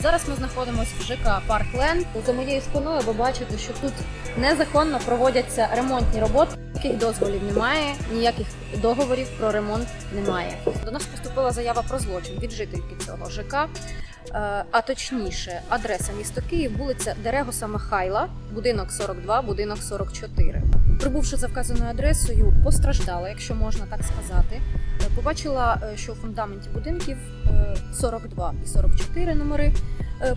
Зараз ми знаходимося в ЖК Паркленд. За моєю спиною ви бачите, що тут незаконно проводяться ремонтні роботи. Ніяких дозволів немає, ніяких договорів про ремонт немає. До нас поступила заява про злочин від жительки цього ЖК, а точніше, адреса місто Київ, вулиця Дерегоса Михайла, будинок 42, будинок 44. Прибувши за вказаною адресою, постраждала, якщо можна так сказати. Е, Побачила, е, що у фундаменті будинків е, 42 і 44 номери е,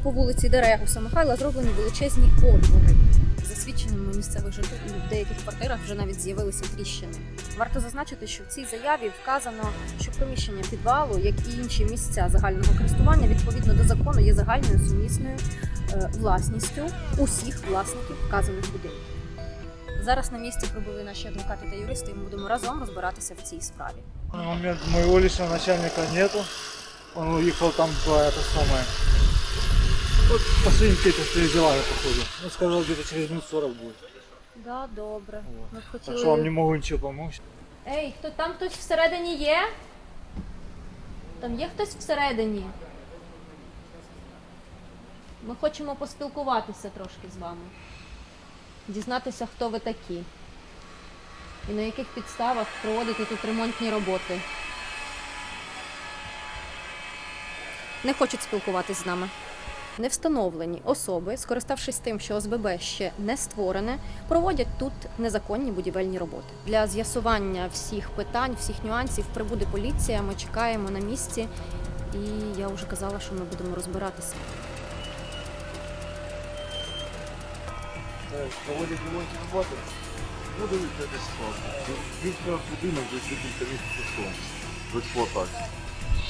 по вулиці Дерегуса Михайла зроблені величезні отвори. За свідченнями місцевих жителів в деяких квартирах вже навіть з'явилися тріщини. Варто зазначити, що в цій заяві вказано, що приміщення підвалу, як і інші місця загального користування, відповідно до закону, є загальною сумісною е, власністю усіх власників вказаних будинків. Зараз на місці прибули наші адвокати та юристи, і ми будемо разом розбиратися в цій справі. На данный момент моего личного начальника нету. Он уехал там по самое. Вот последние какие-то свои дела, походу. Ну, сказал, где-то через минут 40 будет. Да, добре. Вот. Ми б Так что вам не могу ничего помочь. Ей, хто там хтось всередині є? Там є хтось всередині? Ми хочемо поспілкуватися трошки з вами. Дізнатися, хто ви такі. І на яких підставах проводите тут ремонтні роботи. Не хочуть спілкуватись з нами. Невстановлені особи, скориставшись тим, що ОСББ ще не створене, проводять тут незаконні будівельні роботи. Для з'ясування всіх питань, всіх нюансів прибуде поліція. Ми чекаємо на місці, і я вже казала, що ми будемо розбиратися. Проводять ремонтні роботи. Ну, дивіться, це ситуація. Вікна будинок десь декілька місяців в експлуатації.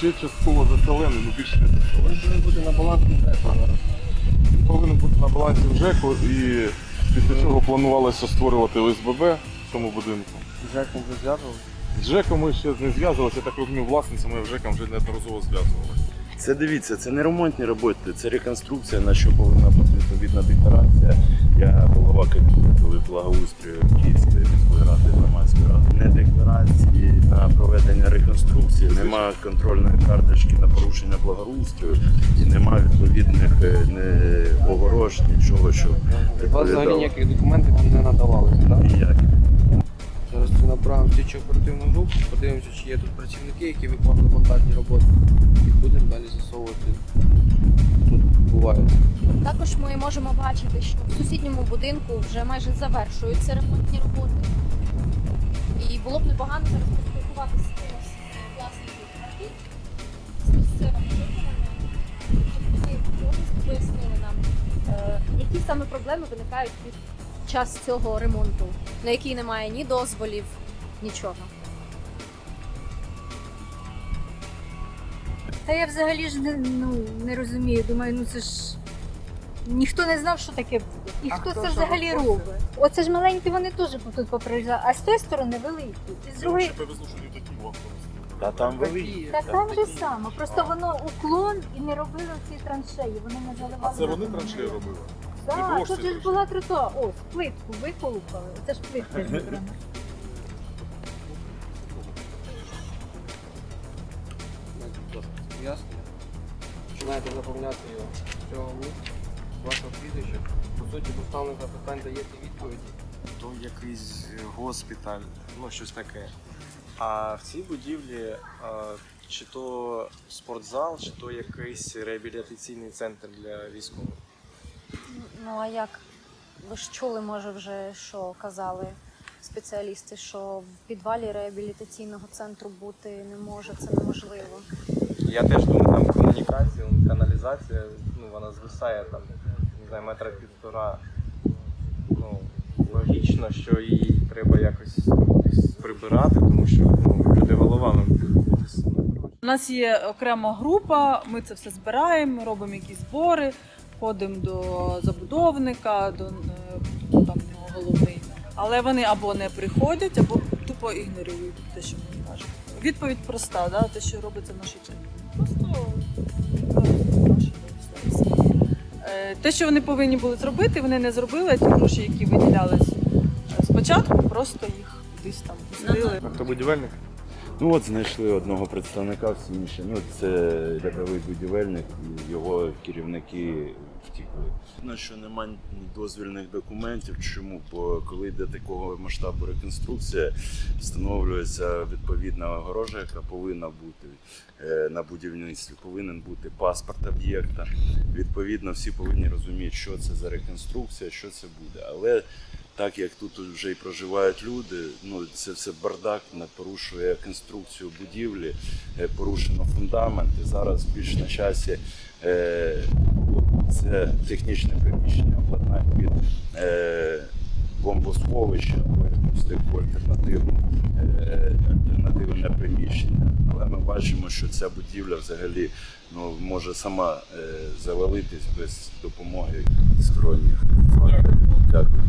Ще частково заселений, ну більше не заселений. Він повинен бути на балансі ЖЕКу. Він повинен бути на балансі в ЖЕКу і після чого планувалося створювати ОСББ в цьому будинку. З ЖЕКом вже зв'язувалися? З ЖЕКом ми ще не зв'язувалися, я так розумію, власницями в ЖЕКом вже неодноразово зв'язувалися. Це дивіться, це не ремонтні роботи, це реконструкція, на що повинна бути відповідна декларація. Я голова кабінету благоустрою Київської міської ради громадської ради. Не декларації на проведення реконструкції, нема контрольної карточки на порушення благоустрою і нема відповідних е, не огорож, нічого, що У вас взагалі ніяких документів вам не надавалося, так? Ніяких. Направимо слідчу оперативну групу, подивимося, чи є тут працівники, які виконують монтажні роботи. І будемо далі з'ясовувати, що тут відбувається. Також ми можемо бачити, що в сусідньому будинку вже майже завершуються ремонтні роботи. І було б непогано зараз поспілкуватися з кимось власників пояснили нам, е, які саме проблеми виникають під час цього ремонту, на який немає ні дозволів, нічого. Та я взагалі ж не, ну, не розумію. Думаю, ну це ж ніхто не знав, що таке буде. І А хто, хто це взагалі робить? робить? Оце ж маленькі вони теж тут поприїжджали, а з тої сторони великі. І з другої. повезло, що не такі вам Та там великі. Так там же само. Просто воно уклон і не робили ці траншеї. Вони не заливали. А це вони траншеї робили? Так, тут же ж була тротуар. Ось, плитку виколупали. Це ж плитка зібрана. Пояснення. Починаєте заповняти його з цього місця, вашого прізвища. По суті, поставлених запитань даєте відповіді. то якийсь госпіталь, ну щось таке. А в цій будівлі е, чи то спортзал, чи то якийсь реабілітаційний центр для військових. Ну а як? Ви ж чули, може, вже що казали спеціалісти, що в підвалі реабілітаційного центру бути не може, це неможливо. Я теж думаю, там комунікація, ну, каналізація, ну вона звисає там, не знаю, метра півтора. Ну, логічно, що її треба якось прибирати, тому що ну, люди головами. У нас є окрема група, ми це все збираємо, робимо якісь збори, ходимо до забудовника, до е, там нього головний. Але вони або не приходять, або тупо ігнорують те, що ми кажемо. Відповідь проста, да? те, що робиться в нашій країні. Просто наші. Е, Те, що вони повинні були зробити, вони не зробили, ті гроші, які виділялись е, спочатку, просто їх кудись там пустили. Хто будівельник? Ну от знайшли одного представника, всі інші. Ну це рядовий будівельник, його керівники втікли. Ну що немає дозвільних документів. Чому? Бо коли йде такого масштабу реконструкція, встановлюється відповідна огорожа, яка повинна бути е, на будівництві, повинен бути паспорт об'єкта. Відповідно, всі повинні розуміти, що це за реконструкція, що це буде. Але так як тут вже і проживають люди, ну це все бардак, не порушує конструкцію будівлі, е, порушено фундамент. І зараз більш на часі е, це технічне приміщення обладнати під е, бомбосховище або якусь таку альтернативну е, альтернативне приміщення. Але ми бачимо, що ця будівля взагалі ну, може сама завалитись без допомоги сторонніх факторів. Дякую.